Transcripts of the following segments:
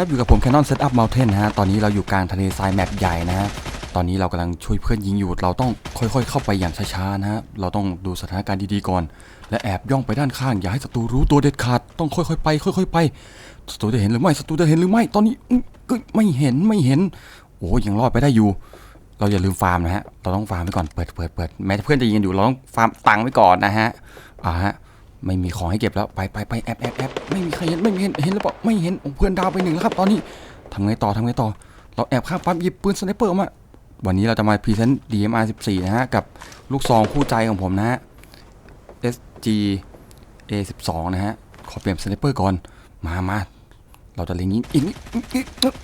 ครับอยู่กับผม Canon Setup Mountain นะฮะตอนนี้เราอยู่กลางทะเลทรายแมปใหญ่นะฮะตอนนี้เรากำลังช่วยเพื่อนยิงอยู่ เราต้องค่อยๆ เข้าไปอย่างช้าๆนะฮะเราต้องดูสถานการณ์ดีๆก่อน และแอบย่องไปด้านข้าง อย่าให้ศัตรูรู้ตัวเด็ดขาดต้องค่อยๆไป ค่อยๆไปศัตรูจะเห็นหรือไม่ศัตรูจะเห็นหรือไม่ตอนนี้ก็ไม่เห็นไม่เห็น โอ้ยังรอดไปได้อยู่ เราอย่าลืมฟาร์มนะฮะเราต้องฟาร์มไว้ก่อนเปิดเปิดเปิดแม้เพื่อนจะยิงอยู่เราต้องฟาร์มตังค์ไว้ก่อนนะฮะอ่าฮะ ไม่มีของให้เก็บแล้วไปไปไปแอบแอบแอบไม่มีใครเห็นไม่มีเห็นเห็นหรือเปล่าไม่เห็นเพื่อนดาวไปหนึ่งแล้วครับ ตอนนี้ทำไงต่อทำไงต่อ เราแอบข้ามปั๊มหยิบปืนสไนเปอร์มา วันนี้เราจะมาพรีเซนต์ DMR 14นะฮะกับลูกซองคู่ใจของผมนะฮะ SG A12 นะฮะขอเปลี่ยนสไนเปอร์ก่อนมามาเราจะเล็งยิงอีกนิดอีกนิด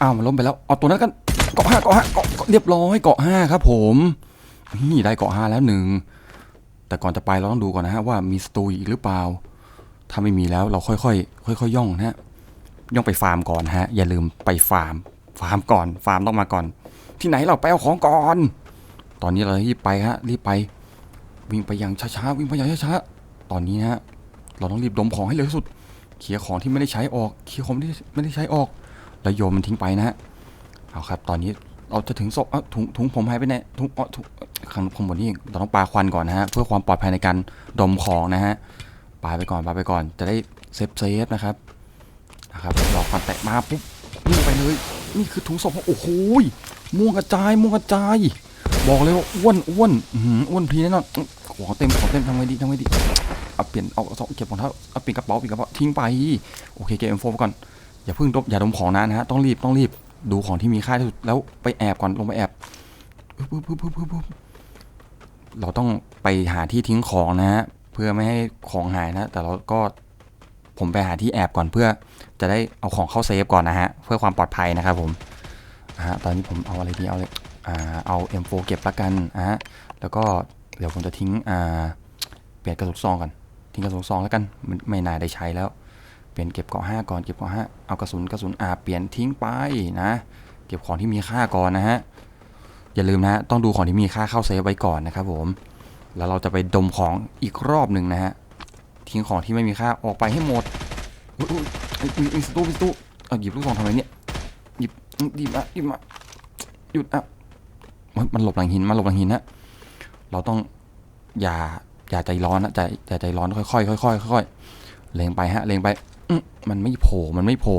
อ้าวมันล้มไปแล้วเอาตัวนั้นกันเกาะห้าเกาะห้าเกาะเรียบร้อยเกาะห้าครับผมนี่ได้เกาะห้าแล้วหนึ่ง แต่ก่อนจะไปเราต้องดูก่อนนะฮะว่ามีสตูอีกหรือเปล่า ถ้าไม่มีแล้วเราค่อยๆค่อยๆย่องนะฮะย่องไปฟาร์มก่อนฮะ อย่าลืมไปฟาร์ม ฟาร์มก่อน ฟาร์มต้องมาก่อน ที่ไหนเราไปเอาของก่อน ตอนนี้เรารีบไปฮะ รีบไป วิ่งไปอย่างช้าๆ วิ่งไปอย่างช้าๆ ตอนนี้ฮะ เราต้องรีบดมของให้เร็วที่สุดเคลียของที่ไม่ได้ใช้ออกเคลียของที่ไม่ได้ใช้ออก แล้วโยนมันทิ้งไปนะฮะ เอาครับ ตอนนี้ เราจะถึงศพเอ้าถุงถุงผมหายไปไหนถุงอ๋อถุงข้างข้างบนนี่เราต้องปาควันก่อนนะฮะเพื่อความปลอดภัยในการดมของนะฮะปาไปก่อนปาไปก่อน จะได้เซฟเซฟนะครับนะครับหลอกควันแตกมาปุ๊บนี่ไปเลย นี่คือถุงศพโอ้โหม่วงกระจายม่วงกระจาย บอกเลยว่าอ้วนอ้วนอื้อหืออ้วนพีแน่นอนของเต็มของเต็มทำไงดีทำไงดีเอาเปลี่ยนเอาเอาเก็บรองเท้าเอาเปลี่ยนกระเป๋าเปลี่ยนกระเป๋าทิ้งไปโอเคเก็บเอ็มโฟก่อนอย่าเพิ่งดมอย่าดมของนานนะฮะต้องรีบต้องรีบ ดูของที่มีค่าที่สุดแล้วไปแอบก่อนลงไปแอบปึ๊บปึ๊บปึ๊บปึ๊บเราต้องไปหาที่ทิ้งของนะฮะเพื่อไม่ให้ของหายนะ แต่เราก็ผมไปหาที่แอบก่อนเพื่อจะได้เอาของเข้าเซฟก่อนนะฮะเพื่อความปลอดภัยนะครับผมฮะตอนนี้ผมเอาอะไรดีเอาเลยอ่าเอา M4 เก็บละกันอะแล้วก็เดี๋ยวผมจะทิ้งอ่าเปลี่ยนกระสุนซองก่อนทิ้งกระสุนซองแล้วกันไม่น่าได้ใช้แล้ว เปลี่ยนเก็บเกาะห้าก่อนเก็บเกาะห้าเอากระสุนกระสุนอาเปลี่ยนทิ้งไปนะ เก็บของที่มีค่าก่อนนะฮะอย่าลืมนะฮะต้องดูของที่มีค่าเข้าเซฟไว้ก่อนนะครับผม แล้วเราจะไปดมของอีกรอบหนึ่งนะฮะทิ้งของที่ไม่มีค่าออกไปให้หมดมีสตูมีสตูเอาหยิบลูกซองทำไมเนี่ยหยิบหยิบมาหยิบมาหยุดอะมันหลบหลังหินมันหลบหลังหินนะเราต้องอย่าอย่าใจร้อนนะใจอย่าใจร้อนค่อยๆค่อยๆค่อยๆเลงไปฮะเลงไป มันไม่โผล่มันไม่โผล่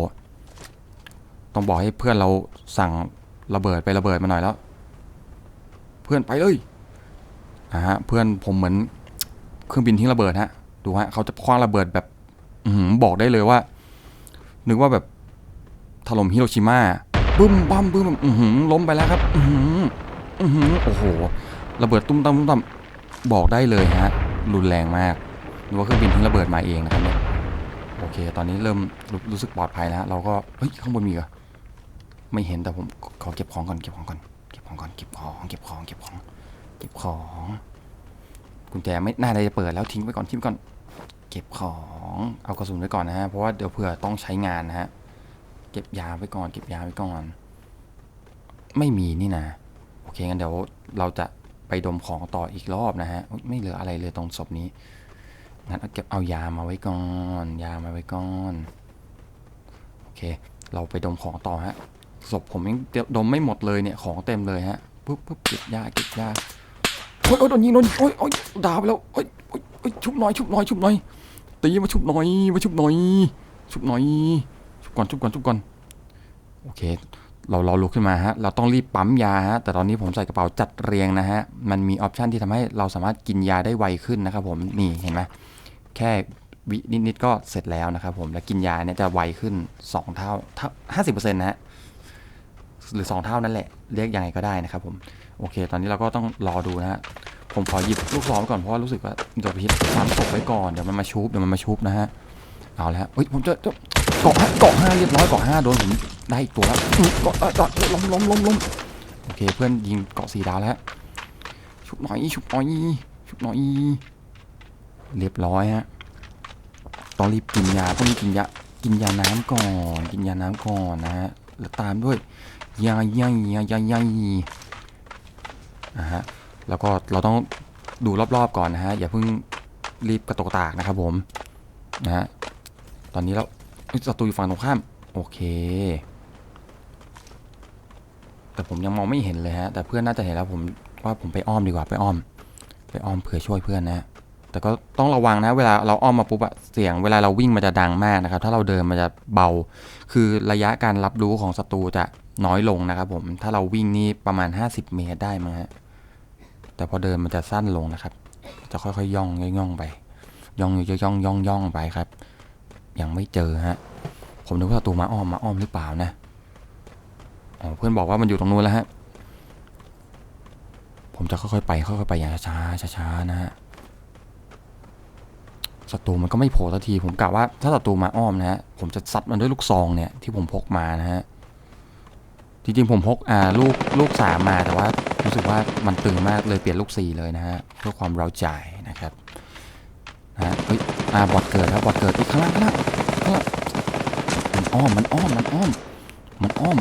ต้องบอกให้เพื่อนเราสั่งระเบิดไประเบิดมาหน่อยแล้ว เพื่อนไปเลยอ่าฮะเพื่อนผมเหมือนเครื่องบินทิ้งระเบิดฮะ ดูฮะเขาจะคว้างระเบิดแบบอืบอกได้เลยว่า นึกว่าแบบถล่มฮิโรชิมาบึ้มบั้มบึ้มอือหือล้มไปแล้วครับอือหืออือหือโอ้โห ระเบิดตุ้มตั้มตุ้มตั้มบอกได้เลยฮะรุนแรงมากนึกว่าเครื่องบินทิ้งระเบิดมาเองนะครับเนี่ย โอเค ตอนนี้เริ่มรู้รู้สึกปลอดภัยแล้วเราก็ เฮ้ย ข้างบนมีเหรอไม่เห็นแต่ผมขอเก็บของก่อนเก็บของก่อนเก็บของก่อนเก็บของเก็บของเก็บของเก็บของกุญแจไม่น่าจะเปิดแล้วทิ้งไว้ก่อนทิ้งไว้ก่อน เก็บของเอากระสุนไว้ก่อนนะฮะเพราะว่าเดี๋ยวเผื่อต้องใช้งานนะฮะเก็บยาไว้ก่อน เก็บยาไว้ก่อน ไม่มีนี่นะโอเคงั้นเดี๋ยวเราจะไปดมของต่ออีกรอบนะฮะไม่เหลืออะไรเลยตรงศพนี้ งั้นเอาเก็บเอายามาไว้ก่อน ยามาไว้ก่อน โอเค เราไปดมของต่อฮะ ศพผมยังดมไม่หมดเลยเนี่ย ของเต็มเลยฮะ ปุ๊บปุ๊บเก็บยาเก็บยาโอ้ยโอ้ยโดนยิงโดนยิงโอ้ยโอ้ยดาไปแล้วโอ้ยโอ้ยชุบหน่อยชุบหน่อยชุบหน่อย ตีมาชุบหน่อย มาชุบหน่อย ชุบหน่อย ชุบก่อนชุบก่อนชุบก่อน โอเค เราเราลุกขึ้นมาฮะ เราต้องรีบปั๊มยาฮะ แต่ตอนนี้ผมใส่กระเป๋าจัดเรียงนะฮะ มันมีออปชันที่ทำให้เราสามารถกินยาได้ไวขึ้นนะครับผม นี่เห็นไหม แค่วินิดๆก็เสร็จแล้วนะครับผม และกินยาเนี่ยจะไวขึ้น 2 เท่าห้าสิบเปอร์เซ็นต์นะฮะหรือ 2 เท่านั่นแหละ เรียกยังไงก็ได้นะครับผม โอเค ตอนนี้เราก็ต้องรอดูนะฮะ ผมขอหยิบลูกซองก่อนเพราะว่ารู้สึกว่าเดี๋ยวพิษซ้ำศพไว้ก่อน เดี๋ยวมันมาชุบ เดี๋ยวมันมาชุบนะฮะ เอาแล้วเฮ้ย ผมจะจะเกาะห้าเกาะห้าเรียบร้อยเกาะห้าโดนผมได้อีกตัวแล้วเกาะเออเกาะล้มล้มล้มล้มโอเค เพื่อนยิงเกาะสี่ดาวแล้ว ชุบหน่อย ชุบหน่อย ชุบหน่อย เรียบร้อยฮะต้องรีบกินยาต้องกินยากินยาน้ำก่อน กินยาน้ำก่อนนะฮะแล้วตามด้วยยาใหญ่ยาใหญ่ใหญ่นะฮะแล้วก็เราต้องดูรอบๆก่อนนะฮะอย่าเพิ่งรีบกระตกตากนะครับผมนะฮะตอนนี้เราเอ้ยศัตรูอยู่ฝั่งตรงข้ามโอเค แต่ผมยังมองไม่เห็นเลยฮะแต่เพื่อนน่าจะเห็นแล้วผมว่าผมไปอ้อมดีกว่าไปอ้อม ไปอ้อมเผื่อช่วยเพื่อนนะฮะ แต่ก็ต้องระวังนะเวลาเราอ้อมมาปุ๊บอะเสียงเวลาเราวิ่งมันจะดังมากนะครับ ถ้าเราเดินมันจะเบา คือระยะการรับรู้ของศัตรูจะน้อยลงนะครับผมถ้าเราวิ่งนี่ประมาณ 50 เมตรได้มั้งฮะแต่พอเดินมันจะสั้นลงนะครับ จะค่อยๆย่องย่องไป ย่องย่องย่องย่องไปครับ ยังไม่เจอฮะผมนึกว่าศัตรูมาอ้อมมาอ้อมหรือเปล่านะอ๋อเพื่อนบอกว่ามันอยู่ตรงนู้นแล้วฮะผมจะค่อยๆไปค่อยๆไปอย่างช้าๆช้าๆนะฮะ ศัตรูมันก็ไม่โผล่สักที ผมกะว่าถ้าศัตรูมาอ้อมนะฮะผมจะซัดมันด้วยลูกซองเนี่ยที่ผมพกมานะฮะจริงๆผมพกอ่าลูกลูกสามมาแต่ว่ารู้สึกว่ามันตึงมากเลยเปลี่ยนลูกสี่เลยนะฮะเพื่อความเราใจนะครับนะฮะเฮ้ยอ่าบอดเกิดครับบอดเกิดอีกข้างล่างข้างล่างข้างมันอ้อมมันอ้อมมันอ้อมมันอ้อม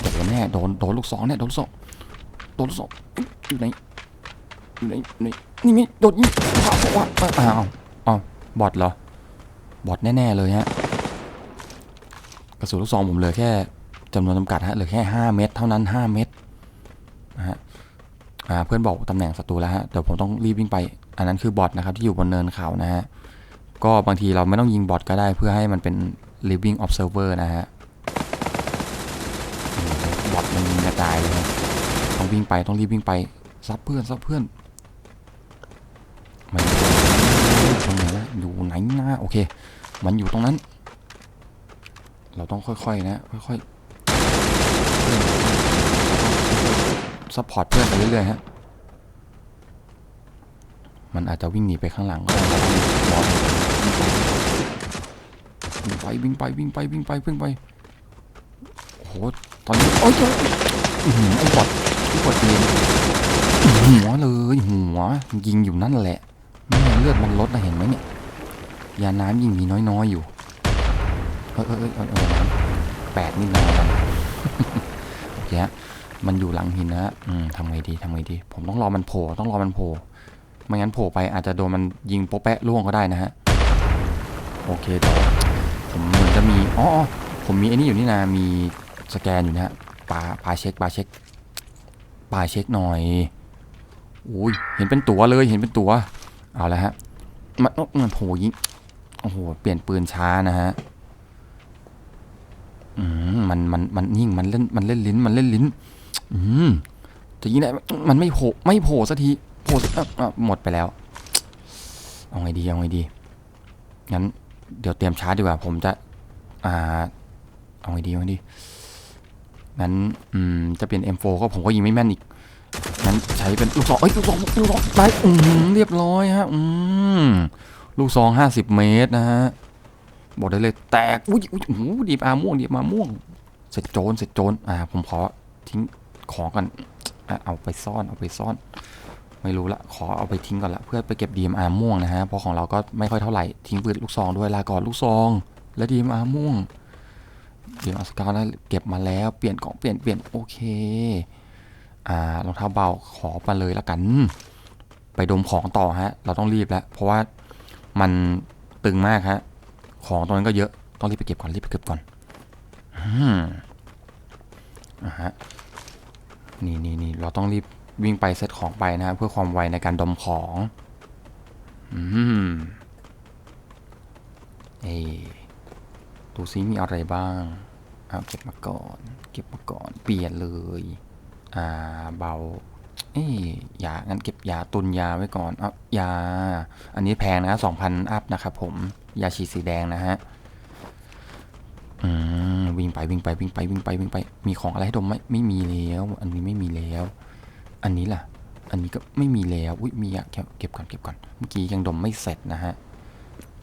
เดี๋ยวแน่โดนโดนลูกสองเนี่ยโดนลูกสองโดนลูกสองอยู่ไหนอยู่ไหนอยู่ไหนนี่มีโดนยิงว้าวว้าวอ้าวอ้าว บอดเหรอ บอดแน่ ๆ เลยฮะ กระสุนลูกซองผมเหลือแค่จำนวนจำกัดฮะ เหลือแค่ 5 เม็ดเท่านั้น 5 เม็ดนะฮะเพื่อนบอกตำแหน่งศัตรูแล้วฮะ เดี๋ยวผมต้องรีบวิ่งไป อันนั้นคือบอทนะครับที่อยู่บนเนินเขานะฮะ ก็บางทีเราไม่ต้องยิงบอทก็ได้เพื่อให้มันเป็น living observer นะฮะ บอทมันยิงกระจายเลยครับต้องวิ่งไปต้องรีบวิ่งไปซับเพื่อนซับเพื่อนอยู่ตรงไหนนะอยู่ ไหนนะโอเค มันอยู่ตรงนั้น เราต้องค่อยๆนะ ค่อยๆซัพพอร์ตเพื่อนไปเรื่อยๆฮะมันอาจจะวิ่งหนีไปข้างหลังก็ได้วิ่งไปวิ่งไปวิ่งไปวิ่งไปวิ่งไปโอ้โหตอนนี้โอ้ยอื้อหือไอ้บอดไอ้บอดเองหัวเลยหัวยิงอยู่นั่นแหละแม่เลือดมันลดนะเห็นไหมเนี่ย ยาน้ำยิงมีน้อยๆอยู่ เออเออเออเออเออน้ำแปดนี่น้อยนะโอเคฮะมันอยู่หลังหินนะฮะอืมทำไงดีทำไงดี ผมต้องรอมันโผล่ต้องรอมันโผล่ไม่งั้นโผล่ไปอาจจะโดนมันยิงโป๊ะแปะล่วงก็ได้นะฮะ โอเคเดี๋ยวผมเหมือนจะมี อ๋อ ผมมีไอ้นี่อยู่นี่นะ มีสแกนอยู่นะฮะปาปลาเช็คปลาเช็คปลาเช็คหน่อยอุ้ยเห็นเป็นตัวเลย เห็นเป็นตัว เอาละฮะ มันมันโหยิง โอ้โห เปลี่ยนปืนช้านะฮะอืมมันมันมันยิ่งมันเล่นมันเล่นลิ้นมันเล่นลิ้น อืมจะยิงได้มันไม่โผล่ไม่โผล่สักทีโผล่หมดไปแล้ว เอาไงดีเอาไงดีงั้นเดี๋ยวเตรียมชาร์จดีกว่า ผมจะอ่าเอาไงดีเอาไงดีงั้นอืมจะเปลี่ยน M4 ก็ผมก็ยิงไม่แม่นอีกงั้นใช้เป็นลูกซองเอ้ยลูกซองลูกซองได้อืมเรียบร้อยฮะอืม ลูกซองห้าสิบเมตรนะฮะ บอกได้เลยแตก อุ้ยอุ้ยโอ้โหดีบอาม่วงดีบอาม่วง เสร็จโจรเสร็จโจรอ่า ผมขอทิ้งของกันเอาไปซ่อนเอาไปซ่อน ไม่รู้ละขอเอาไปทิ้งก่อนละเพื่อไปเก็บ DMR ม่วงนะฮะเพราะของเราก็ไม่ค่อยเท่าไหร่ทิ้งปืนลูกซองด้วยลาก่อนลูกซอง และ DMR ม่วงดี๋ยวเอาสกาวแล้เก็บมาแล้วเปลี่ยนกล่องเปลี่ยนเปลี่ยนโอเคอ่ารองเท้าเบาขอมาเลยล้วกัน ไปดมของต่อฮะ เราต้องรีบแล้วเพราะว่า มันตึงมากฮะ ของตรงนั้นก็เยอะ ต้องรีบไปเก็บก่อน รีบไปเก็บก่อนอืมอ่าฮะ นี่นี่นี่เราต้องรีบวิ่งไปเซตของไปนะฮะ เพื่อความไวในการดมของ อืมเอยดูซิมีอะไรบ้างเอาเก็บมาก่อน เก็บมาก่อน เปลี่ยนเลย อ่า เบา เอ้ยยางั้นเก็บยาตุนยาไว้ก่อนเอายา อันนี้แพงนะสองพันอัพนะครับผม ยาฉีดสีแดงนะฮะ อืม วิ่งไปวิ่งไปวิ่งไปวิ่งไปวิ่งไป มีของอะไรให้ดมไหมไม่มีแล้ว อันนี้ไม่มีแล้ว อันนี้ล่ะ อันนี้ก็ไม่มีแล้ว อุ้ยมีอะเก็บเก็บก่อนเก็บก่อน เมื่อกี้ยังดมไม่เสร็จนะฮะ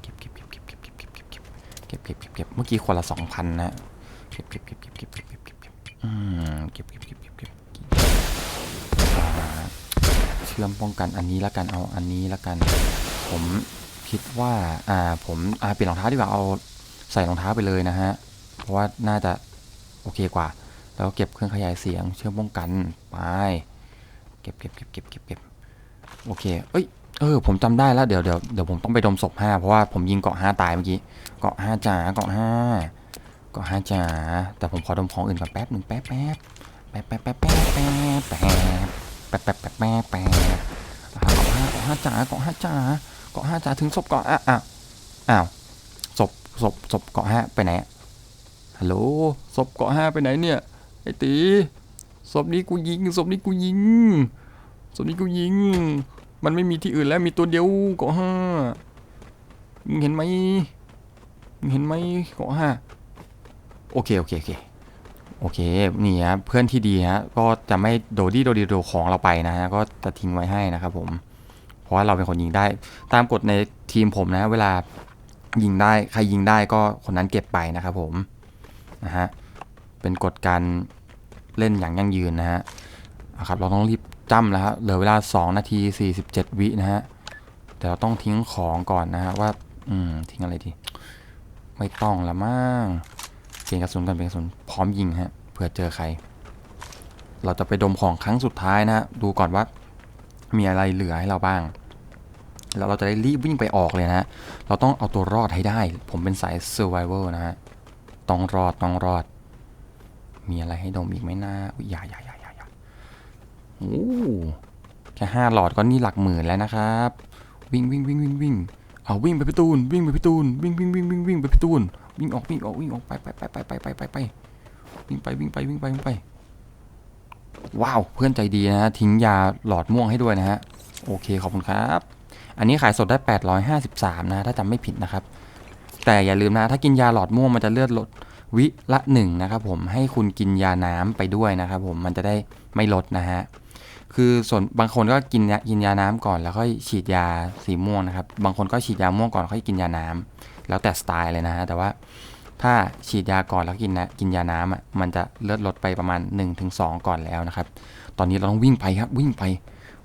เก็บเก็บเก็บเก็บเก็บเก็บเก็บเก็บเก็บเก็บเก็บเก็บเก็บเมื่อกี้คนละสองพันนะ เก็บเก็บเก็บเก็บเก็บเก็บเก็บเก็บเก็บเก็บเก็บเก็บ ชื่อมป้องกันอันนี้ละกันเอาอันนี้ละกัน ผมคิดว่าอ่าผมอ่าเปลี่ยนรองเท้าดีกว่าเอาใส่รองเท้าไปเลยนะฮะเพราะว่าน่าจะโอเคกว่า แล้วเก็บเครื่องขยายเสียงเชื่อมป้องกันไปเก็บเก็บเก็บเก็บเก็บเก็บโอเคเอ้ยเออผมจำได้แล้วเดี๋ยวเดี๋ยวเดี๋ยวผมต้องไปดมศพห้าเพราะว่าผมยิงเกาะห้าตายเมื่อกี้เกาะห้าจ๋าเกาะห้าเก็ห้าจ๋าแต่ผมขอดมของอื่นก่อนแป๊บหนึ่งแป๊บแป๊บแป๊บแป๊บแป๊บแป๊บแป๊บ แป๊บแป๊บแป๊บแป๊บแป๊บเกาะห้าเกาะห้าจ๋าเกาะห้าจ๋าเกาะห้าจ๋าถึงศพเกาะอะอ้าวอ้าวศพศพศพเกาะห้าไปไหนฮัลโหลศพเกาะห้าไปไหนเนี่ยไอ้ตีศพนี้กูยิงศพนี้กูยิงศพนี้กูยิง มันไม่มีที่อื่นแล้วมีตัวเดียวเกาะห้ามึงเห็นไหมมึงเห็นไหมเกาะห้าโอเคโอเคโอเค โอเคนี่ฮะเพื่อนที่ดีฮะก็จะไม่โดดี้โดดีโดของเราไปนะฮะก็จะทิ้งไว้ให้นะครับผม เพราะว่าเราเป็นคนยิงได้ ตามกฎในทีมผมนะ เวลายิงได้ใครยิงได้ก็คนนั้นเก็บไปนะครับผมนะฮะเป็นกฎการเล่นอย่างยั่งยืนนะฮะครับเราต้องรีบจ้ำแล้วฮะเหลือเวลา 2 นาที 47 วินะฮะแต่เราต้องทิ้งของก่อนนะฮะว่า อืมทิ้งอะไรดี ไม่ต้องละมั้ง เปลี่ยนกระสุนกันเปลี่ยนกระสุนพร้อมยิงฮะเผื่อเจอใคร เราจะไปดมของครั้งสุดท้ายนะฮะดูก่อนว่ามีอะไรเหลือให้เราบ้าง แล้วเราจะได้รีบวิ่งไปออกเลยนะฮะเราต้องเอาตัวรอดให้ได้ ผมเป็นสาย survival นะฮะต้องรอดต้องรอด มีอะไรให้ดมอีกไหมนะอุ๊ยย่าอย่าอย่าอย่าอย่าโอ้แค่ห้าหลอดก็นี่หลักหมื่นแล้วนะครับ วิ่งวิ่งวิ่งวิ่งวิ่งเอาวิ่งไปพี่ตูนวิ่งไปพี่ตูนวิ่งวิ่งวิ่งวิ่งวิ่งไปพี่ตูน วิ่งออกวิ่งออกวิ่งออกไปไปไปไปไปไปไปไปวิ่งไปวิ่งไปวิ่งไปวิ่งไป ว้าวเพื่อนใจดีนะทิ้งยาหลอดม่วงให้ด้วยนะฮะโอเคขอบคุณครับ อันนี้ขายสดได้ 853 นะถ้าจำไม่ผิดนะครับ แต่อย่าลืมนะถ้ากินยาหลอดม่วงมันจะเลือดลดวิละหนึ่งนะครับผมให้คุณกินยาน้ำไปด้วยนะครับผมมันจะได้ไม่ลดนะฮะคือส่วนบางคนก็กินยากินยาน้ำก่อนแล้วค่อยฉีดยาสีม่วงนะครับบางคนก็ฉีดยาม่วงก่อนค่อยกินยาน้ำ แล้วแต่สไตล์เลยนะฮะ แต่ว่าถ้าฉีดยาก่อนแล้วกินนะกินยาน้ำอะมันจะเลือดลดไปประมาณ 1-2 ก่อนแล้วนะครับ ตอนนี้เราต้องวิ่งไปครับ วิ่งไป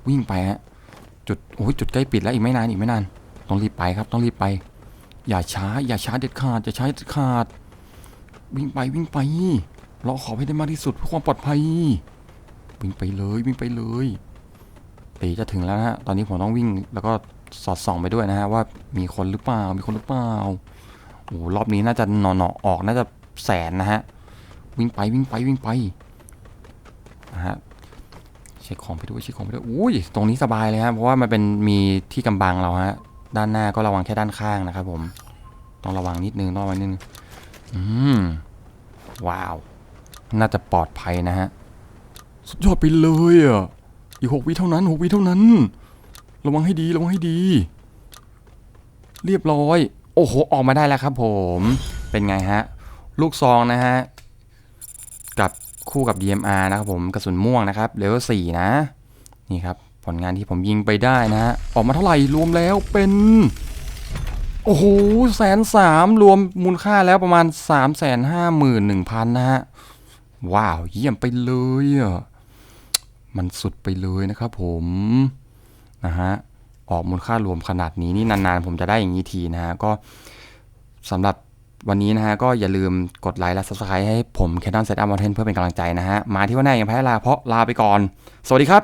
วิ่งไปฮะจุดโอ้ยจุดใกล้ปิดแล้วอีกไม่นานอีกไม่นาน ต้องรีบไปครับต้องรีบไป อย่าช้า อย่าช้าเด็ดขาดอย่าช้าเด็ดขาด วิ่งไปวิ่งไป เราขอให้ได้มากที่สุดเพื่อความปลอดภัย วิ่งไปเลยวิ่งไปเลยตีจะถึงแล้วนะฮะตอนนี้ผมต้องวิ่งแล้วก็ สอดส่องไปด้วยนะฮะว่ามีคนหรือเปล่า มีคนหรือเปล่าโอ้โหรอบนี้น่าจะหนอๆออกน่าจะแสนนะฮะ วิ่งไปวิ่งไปวิ่งไปนะฮะเช็คของไปด้วยเช็คของไปด้วยอุ้ยตรงนี้สบายเลยฮะเพราะว่ามันเป็นมีที่กำบังเราฮะด้านหน้าก็ระวังแค่ด้านข้างนะครับผมต้องระวังนิดนึงต้องระวังนิดนึงอืมว้าว น่าจะปลอดภัยนะฮะ สุดยอดไปเลยอะ อีกหกวิเท่านั้นหกวิเท่านั้น ระวังให้ดี ระวังให้ดี เรียบร้อย โอ้โห ออกมาได้แล้วครับผม เป็นไงฮะ ลูกซองนะฮะ กับคู่กับ DMR นะครับผม กระสุนม่วงนะครับ เลเวล4นะ นี่ครับ ผลงานที่ผมยิงไปได้นะฮะ ออกมาเท่าไหร่ รวมแล้วเป็น โอ้โห แสนสามรวมมูลค่าแล้วประมาณ3ามแสนห้าหมื่นหนึ่งพันนะฮะ ว้าว เยี่ยมไปเลยอะมันสุดไปเลยนะครับผม นะฮะออกมูลค่ารวมขนาดนี้นี่นานๆ ผมจะได้อย่างนี้ทีนะฮะก็สำหรับวันนี้นะฮะก็อย่าลืมกดไลค์และ subscribe ให้ผม Canon Setup Mountain เพื่อเป็นกำลังใจนะฮะ มาที่ว่าแน่ยังแพ้ลาเพราะลาไปก่อน สวัสดีครับ